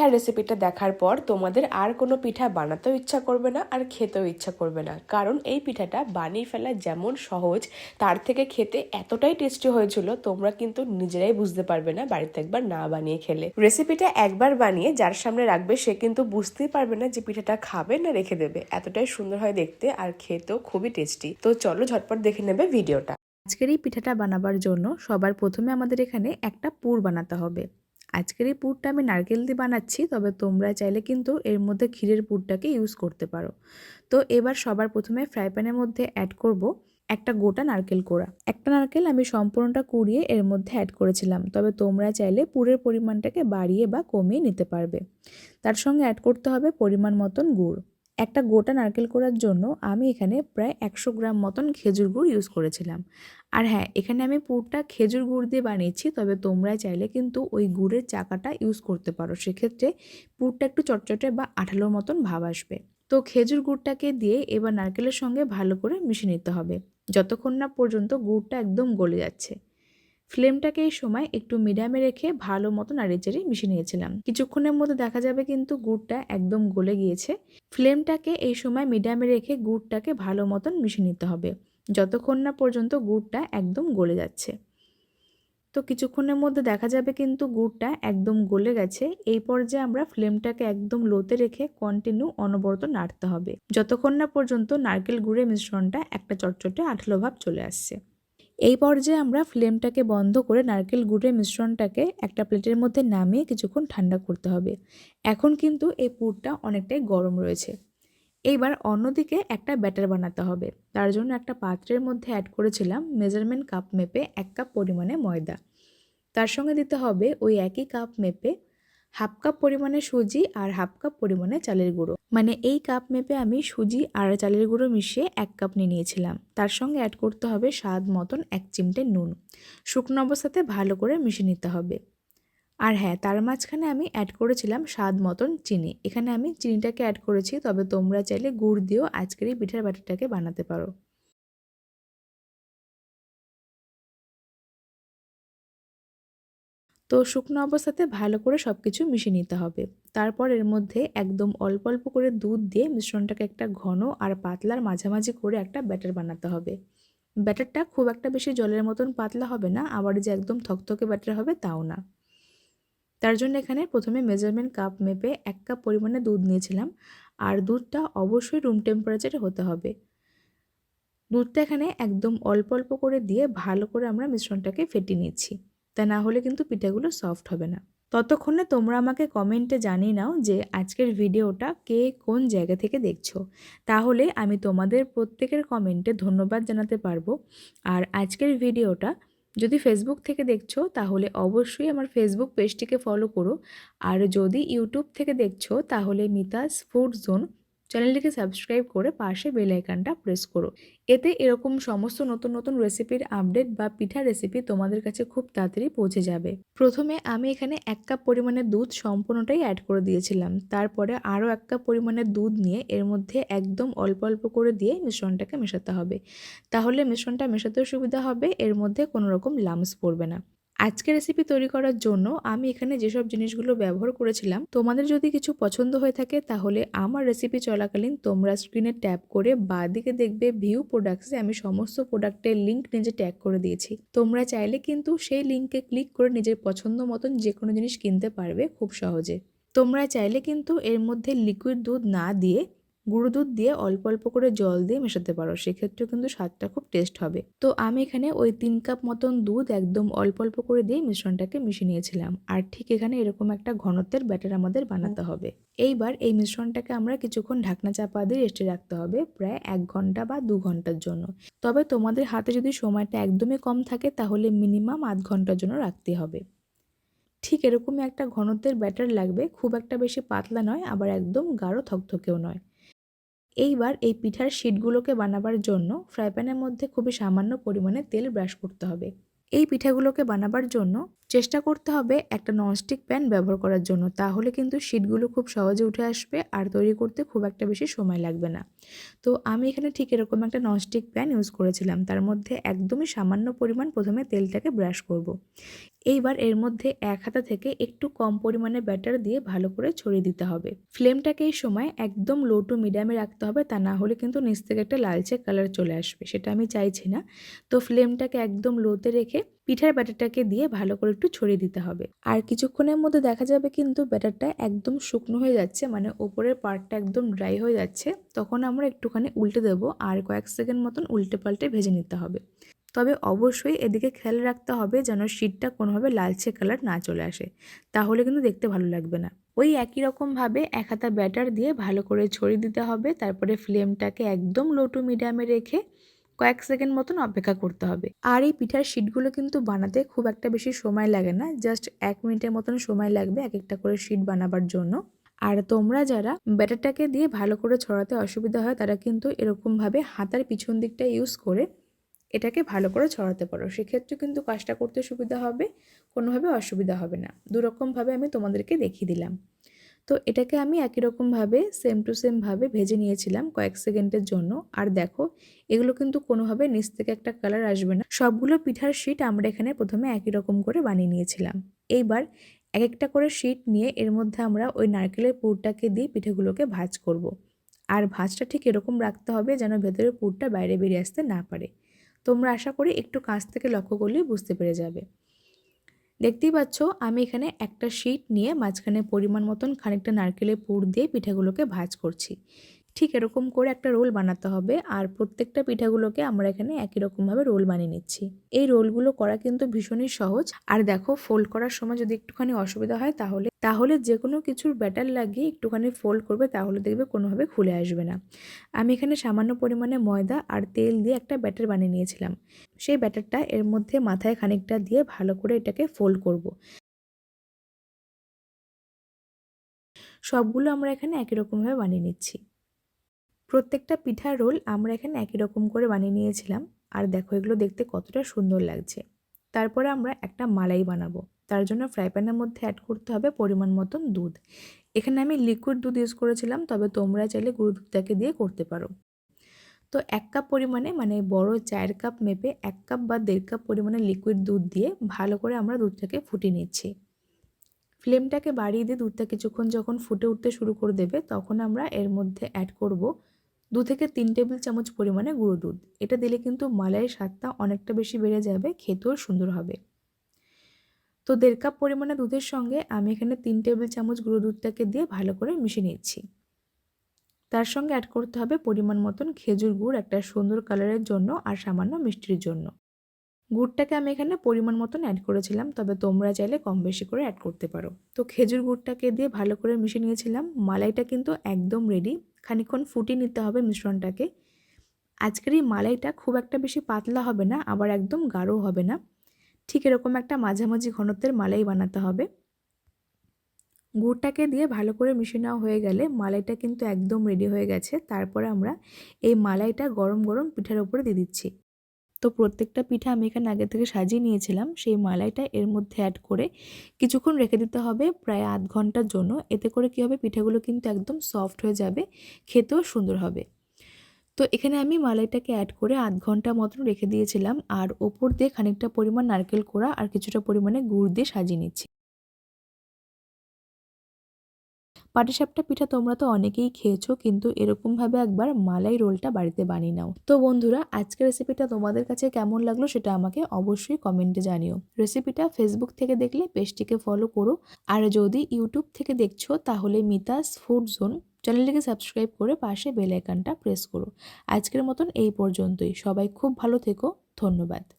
পিঠার রেসিপিটা দেখার পর তোমাদের আর কোনো পিঠা বানাতেও ইচ্ছা করবে না আর খেতেও ইচ্ছা করবে না। কারণ এই পিঠাটা বানিয়ে ফেলা যেমন সহজ, তার থেকে খেতে এতটাই টেস্টি হয়েছিল, তোমরা কিন্তু নিজেরাই বুঝতে পারবে না বাড়িতে একবার না বানিয়ে খেলে। রেসিপিটা একবার বানিয়ে যার সামনে রাখবে, সে কিন্তু বুঝতেই পারবে না যে পিঠাটা খাবে না রেখে দেবে। এতটাই সুন্দর হয় দেখতে আর খেতেও খুবই টেস্টি তো চলো ঝটপট দেখে নেবে ভিডিওটা আজকের এই পিঠাটা বানাবার জন্য সবার প্রথমে আমাদের এখানে একটা পুর বানাতে হবে। আজকের এই পুরটা আমি নারকেল দিয়ে বানাচ্ছি, তবে তোমরা চাইলে কিন্তু এর মধ্যে ক্ষীরের পুরটাকে ইউজ করতে পারো। তো এবার সবার প্রথমে ফ্রাই প্যানের মধ্যে অ্যাড করব একটা গোটা নারকেল কোড়া। একটা নারকেল আমি সম্পূর্ণটা কুড়িয়ে এর মধ্যে অ্যাড করেছিলাম, তবে তোমরা চাইলে পুরের পরিমাণটাকে বাড়িয়ে বা কমিয়ে নিতে পারবে। তার সঙ্গে অ্যাড করতে হবে পরিমাণ মতন গুড়। একটা গোটা নারকেল করার জন্য আমি এখানে প্রায় একশো গ্রাম মতন খেজুর গুড় ইউজ করেছিলাম। আর হ্যাঁ এখানে আমি পুরটা খেজুর গুড় দিয়ে বানিয়েছি, তবে তোমরা চাইলে কিন্তু ওই গুড়ের চাকাটা ইউজ করতে পারো। সেক্ষেত্রে পুরটা একটু চটচটে বা আঠালোর মতন ভাব আসবে। তো খেজুর গুড়টাকে দিয়ে এবার নারকেলের সঙ্গে ভালো করে মিশিয়ে নিতে হবে, যতক্ষণ না পর্যন্ত গুড়টা একদম গলে যাচ্ছে। ফ্লেমটাকে এই সময় একটু মিডিয়ামে রেখে ভালো মতো নাড়িচাড়ি মিশিয়ে নিয়েছিলাম। কিছুক্ষণের মধ্যে দেখা যাবে কিন্তু গুড়টা একদম গলে গিয়েছে। ফ্লেমটাকে এই সময় মিডিয়ামে রেখে গুড়টাকে ভালো মতন মিশিয়ে নিতে হবে। যতক্ষণ না পর্যন্ত গুড়টা একদম গলে যাচ্ছে। তো কিছুক্ষণের মধ্যে দেখা যাবে কিন্তু গুড়টা একদম গলে গেছে। এই পর্যায়ে আমরা ফ্লেমটাকে একদম লোতে রেখে কন্টিনিউ অনবরত নাড়তে হবে। যতক্ষণ না পর্যন্ত নারকেল গুড়ের মিশ্রণটা একটা চটচটে আঠালো ভাব চলে আসছে। এই পর্যায়ে আমরা ফ্লেমটাকে বন্ধ করে নারকেল গুড়ের মিশ্রণটাকে একটা প্লেটের মধ্যে নামিয়ে কিছুক্ষণ ঠান্ডা করতে হবে। এখন কিন্তু এই পুরটা অনেকটাই গরম রয়েছে। এইবার অন্যদিকে একটা ব্যাটার বানাতে হবে। তার জন্য একটা পাত্রের মধ্যে অ্যাড করেছিলাম মেজারমেন্ট কাপ মেপে এক কাপ পরিমাণে ময়দা। তার সঙ্গে দিতে হবে ওই একই কাপ মেপে হাফ কাপ পরিমাণে সুজি আর হাফ কাপ পরিমাণে চালের গুঁড়ো। মানে এই কাপ মেপে আমি সুজি আর চালের গুঁড়ো মিশিয়ে এক কাপ নিয়ে নিয়েছিলাম। তার সঙ্গে অ্যাড করতে হবে স্বাদ মতন এক চিমটে নুন। শুকনো অবস্থাতে ভালো করে মিশিয়ে নিতে হবে। আর হ্যাঁ তার মাঝখানে আমি অ্যাড করেছিলাম স্বাদ মতন চিনি। এখানে আমি চিনিটাকে অ্যাড করেছি, তবে তোমরা চাইলে গুড় দিয়েও আজকের এই পিঠার ব্যাটারটাকে বানাতে পারো। তো শুকনো অবস্থাতে ভালো করে সব কিছু মিশিয়ে নিতে হবে। তারপর এর মধ্যে একদম অল্প অল্প করে দুধ দিয়ে মিশ্রণটাকে একটা ঘন আর পাতলার মাঝামাঝি করে একটা ব্যাটার বানাতে হবে। ব্যাটারটা খুব একটা বেশি জলের মতন পাতলা হবে না, আবার যে একদম থকথকে ব্যাটার হবে তাও না। তার জন্য এখানে প্রথমে মেজারমেন্ট কাপ মেপে এক কাপ পরিমাণে দুধ নিয়েছিলাম, আর দুধটা অবশ্যই রুম টেম্পারেচারে হতে হবে। দুধটা এখানে একদম অল্প অল্প করে দিয়ে ভালো করে আমরা মিশ্রণটাকে ফেটিয়ে নিচ্ছি। তা না হলে কিন্তু পিঠাগুলো সফট হবে না। ততক্ষণে তোমরা আমাকে কমেন্টে জানিয়ে নাও যে আজকের ভিডিওটা কে কোন জায়গা থেকে দেখছ। তাহলে আমি তোমাদের প্রত্যেকের কমেন্টে ধন্যবাদ জানাতে পারব। আর আজকের ভিডিওটা যদি ফেসবুক থেকে দেখছ, তাহলে অবশ্যই আমার ফেসবুক পেজটিকে ফলো করো। আর যদি ইউটিউব থেকে দেখছ, তাহলে মিতাস ফুড জোন চ্যানেলটিকে সাবস্ক্রাইব করে পাশে বেল আইকনটা প্রেস করো। এতে এরকম সমস্ত নতুন নতুন রেসিপির আপডেট বা পিঠা রেসিপি তোমাদের কাছে খুব তাড়াতাড়ি পৌঁছে যাবে। প্রথমে আমি এখানে এক কাপ পরিমাণে দুধ সম্পূর্ণটাই অ্যাড করে দিয়েছিলাম। তারপরে আরও এক কাপ পরিমাণে দুধ নিয়ে এর মধ্যে একদম অল্প অল্প করে দিয়ে মিশ্রণটাকে মেশাতে হবে। তাহলে মিশ্রণটা মেশাতেও সুবিধা হবে, এর মধ্যে কোনো রকম লামস পড়বে না। আজকে রেসিপি তৈরি করার জন্য আমি এখানে যেসব জিনিসগুলো ব্যবহার করেছিলাম, তোমাদের যদি কিছু পছন্দ হয়ে থাকে তাহলে আমার রেসিপি চলাকালীন তোমরা স্ক্রিনে ট্যাপ করে বা দিকে দেখবে ভিউ প্রোডাক্টসে আমি সমস্ত প্রোডাক্টের লিঙ্ক নিজে ট্যাগ করে দিয়েছি। তোমরা চাইলে কিন্তু সেই লিঙ্কে ক্লিক করে নিজের পছন্দ মতন যে কোনো জিনিস কিনতে পারবে খুব সহজে। তোমরা চাইলে কিন্তু এর মধ্যে লিকুইড দুধ না দিয়ে গুঁড়ো দুধ দিয়ে অল্প অল্প করে জল দিয়ে মেশাতে পারো। সেক্ষেত্রেও কিন্তু স্বাদটা খুব টেস্ট হবে। তো আমি এখানে ওই তিন কাপ মতন দুধ একদম অল্প অল্প করে দিয়ে মিশ্রণটাকে মিশিয়ে নিয়েছিলাম। আর ঠিক এখানে এরকম একটা ঘনত্বের ব্যাটার আমাদের বানাতে হবে। এইবার এই মিশ্রণটাকে আমরা কিছুক্ষণ ঢাকনা চাপা দিয়ে রেস্টে রাখতে হবে প্রায় এক ঘণ্টা বা দু ঘণ্টার জন্য। তবে তোমাদের হাতে যদি সময়টা একদমই কম থাকে তাহলে মিনিমাম আধ ঘণ্টার জন্য রাখতে হবে। ঠিক এরকমই একটা ঘনত্বের ব্যাটার লাগবে। খুব একটা বেশি পাতলা নয়, আবার একদম গাঢ় থকথকেও নয়। এইবার এই পিঠার শিটগুলোকে বানাবার জন্য ফ্রাই প্যানের মধ্যে খুবই সামান্য পরিমাণে তেল ব্রাশ করতে হবে। এই পিঠাগুলোকে বানাবার জন্য চেষ্টা করতে হবে একটা ননস্টিক প্যান ব্যবহার করার জন্য। তাহলে কিন্তু শিটগুলো খুব সহজে উঠে আসবে আর তৈরি করতে খুব একটা বেশি সময় লাগবে না। তো আমি এখানে ঠিক এরকম একটা ননস্টিক প্যান ইউজ করেছিলাম। তার মধ্যে একদমই সামান্য পরিমাণ প্রথমে তেলটাকে ব্রাশ করব। এইবার এর মধ্যে এক হাতা থেকে একটু কম পরিমাণে ব্যাটার দিয়ে ভালো করে ছড়িয়ে দিতে হবে। ফ্লেমটাকে এই সময় একদম লো টু মিডিয়ামে রাখতে হবে। তা না হলে কিন্তু নিচ থেকে একটা লালচে কালার চলে আসবে। সেটা আমি চাইছি না। তো ফ্লেমটাকে একদম লোতে রেখে পিঠার ব্যাটারটাকে দিয়ে ভালো করে একটু ছড়িয়ে দিতে হবে। আর কিছুক্ষণের মধ্যে দেখা যাবে কিন্তু ব্যাটারটা একদম শুকনো হয়ে যাচ্ছে মানে ওপরের পার্টটা একদম ড্রাই হয়ে যাচ্ছে। তখন আমরা একটুখানি উল্টে দেবো আর কয়েক সেকেন্ড মতন উল্টে পাল্টে ভেজে নিতে হবে। তবে অবশ্যই এদিকে খেয়াল রাখতে হবে যেন শীতটা কোনোভাবে লালচে কালার না চলে আসে। তাহলে কিন্তু দেখতে ভালো লাগবে না। ওই একই রকমভাবে এক হাতা ব্যাটার দিয়ে ভালো করে ছড়িয়ে দিতে হবে। তারপরে ফ্লেমটাকে একদম লো টু মিডিয়ামে রেখে কয়েক সেকেন্ড মতন অপেক্ষা করতে হবে। আর এই পিঠার শিটগুলো কিন্তু বানাতে খুব একটা বেশি সময় লাগে না জাস্ট এক মিনিটের মতন সময় লাগবে এক একটা করে শিট বানাবার জন্য। আর তোমরা যারা ব্যাটারটাকে দিয়ে ভালো করে ছড়াতে অসুবিধা হয়, তারা কিন্তু এরকমভাবে হাতার পিছন দিকটা ইউজ করে এটাকে ভালো করে ছড়াতে পারো। সেক্ষেত্রে কিন্তু কাজটা করতে সুবিধা হবে, কোনোভাবে অসুবিধা হবে না। দুরকমভাবে আমি তোমাদেরকে দেখিয়ে দিলাম। তো এটাকে আমি একই রকমভাবে সেম টু সেমভাবে ভেজে নিয়েছিলাম কয়েক সেকেন্ডের জন্য। আর দেখো, এগুলো কিন্তু কোনোভাবে নিচ থেকে একটা কালার আসবে না। সবগুলো পিঠার শিট আমরা এখানে প্রথমে একই রকম করে বানিয়ে নিয়েছিলাম। এইবার এক একটা করে শিট নিয়ে এর মধ্যে আমরা ওই নারকেলের পুরটাকে দিয়ে পিঠেগুলোকে ভাজ করব। আর ভাজটা ঠিক এরকম রাখতে হবে যেন ভেতরের পুরটা বাইরে বেরিয়ে আসতে না পারে। তোমরা আশা করি একটু কাছ থেকে লক্ষ্য করলেই বুঝতে পেরে যাবে। দেখতেই পাচ্ছ, আমি এখানে একটা শিট নিয়ে মাঝখানে পরিমাণ মতন খানিকটা নারকেলের পুর দিয়ে পিঠাগুলোকে ভাজ করছি। ঠিক এরকম করে একটা রোল বানাতে হবে আর প্রত্যেকটা পিঠাগুলোকে আমরা এখানে একই রকমভাবে রোল বানিয়ে নিচ্ছি। এই রোলগুলো করা কিন্তু ভীষণই সহজ। আর দেখো ফোল্ড করার সময় যদি একটুখানি অসুবিধা হয় তাহলে তাহলে যে কোনো কিছুর ব্যাটার লাগিয়ে একটুখানি ফোল্ড করবে, তাহলে দেখবে কোনোভাবে খুলে আসবে না। আমি এখানে সামান্য পরিমাণে ময়দা আর তেল দিয়ে একটা ব্যাটার বানিয়ে নিয়েছিলাম। সেই ব্যাটারটা এর মধ্যে মাথায় খানিকটা দিয়ে ভালো করে এটাকে ফোল্ড করব। সবগুলো আমরা এখানে একই রকমভাবে বানিয়ে নিচ্ছি। প্রত্যেকটা পিঠার রোল আমরা এখানে একই রকম করে বানিয়ে নিয়েছিলাম। আর দেখো, এগুলো দেখতে কতটা সুন্দর লাগছে। তারপরে আমরা একটা মালাই বানাবো। তার জন্য ফ্রাই প্যানের মধ্যে অ্যাড করতে হবে পরিমাণ মতন দুধ। এখানে আমি লিকুইড দুধ ইউজ করেছিলাম, তবে তোমরা চাইলে গুঁড়ো দুধটাকে দিয়ে করতে পারো। তো এক কাপ পরিমাণে মানে বড় চায়ের কাপ মেপে এক কাপ বা দেড় কাপ পরিমাণে লিকুইড দুধ দিয়ে ভালো করে আমরা দুধটাকে ফুটিয়ে নিচ্ছি। ফ্লেমটাকে বাড়িয়ে দিয়ে দুধটা কিছুক্ষণ যখন ফুটে উঠতে শুরু করে দেবে, তখন আমরা এর মধ্যে অ্যাড করব দু থেকে তিন টেবিল চামচ পরিমাণে গুঁড়ো দুধ। এটা দিলে কিন্তু মালাইয়ের স্বাদটা অনেকটা বেশি বেড়ে যাবে, খেতেও সুন্দর হবে। তো দেড় কাপ পরিমাণে দুধের সঙ্গে আমি এখানে তিন টেবিল চামচ গুঁড়ো দুধটাকে দিয়ে ভালো করে মিশিয়ে নিচ্ছি। তার সঙ্গে অ্যাড করতে হবে পরিমাণ মতন খেজুর গুড় একটা সুন্দর কালারের জন্য আর সামান্য মিষ্টির জন্য। গুড়টাকে আমি এখানে পরিমাণ মতন অ্যাড করেছিলাম, তবে তোমরা চাইলে কম বেশি করে অ্যাড করতে পারো। তো খেজুর গুড়টাকে দিয়ে ভালো করে মিশিয়ে নিয়েছিলাম। মালাইটা কিন্তু একদম রেডি খানিক্ষণ ফুটিয়ে নিতে হবে মিশ্রণটাকে। আজকের এই মালাইটা খুব একটা বেশি পাতলা হবে না, আবার একদম গাঢ় হবে না। ঠিক এরকম একটা মাঝামাঝি ঘনত্বের মালাই বানাতে হবে। গুড়টাকে দিয়ে ভালো করে মিশিয়ে নেওয়া হয়ে গেলে মালাইটা কিন্তু একদম রেডি হয়ে গেছে। তারপরে আমরা এই মালাইটা গরম গরম পিঠার উপরে দিয়ে দিচ্ছি। তো প্রত্যেকটা পিঠা আমি এখানে আগে থেকে সাজিয়ে নিয়েছিলাম। সেই মালাইটা এর মধ্যে অ্যাড করে কিছুক্ষণ রেখে দিতে হবে প্রায় আধ ঘণ্টার জন্য। এতে করে কী হবে, পিঠাগুলো কিন্তু একদম সফট হয়ে যাবে, খেতেও সুন্দর হবে। তো এখানে আমি মালাইটাকে অ্যাড করে আধ ঘণ্টা মতন রেখে দিয়েছিলাম। আর ওপর দিয়ে খানিকটা পরিমাণ নারকেল কোড়া আর কিছুটা পরিমাণে গুড় দিয়ে সাজিয়ে নিচ্ছি। পাটিসাপটা পিঠা তোমরা তো অনেকেই খেয়েছো, কিন্তু এরকমভাবে একবার মালাই রোলটা বাড়িতে বানিয়ে নাও। তো বন্ধুরা, আজকের রেসিপিটা তোমাদের কাছে কেমন লাগল সেটা আমাকে অবশ্যই কমেন্টে জানিও। রেসিপিটা ফেসবুক থেকে দেখলে পেজটিকে ফলো করো, আর যদি ইউটিউব থেকে দেখছ, তাহলে মিতাস ফুড জোন চ্যানেলটিকে সাবস্ক্রাইব করে পাশে বেল প্রেস করো। আজকের মতন এই পর্যন্তই। সবাই খুব ভালো থেকো। ধন্যবাদ।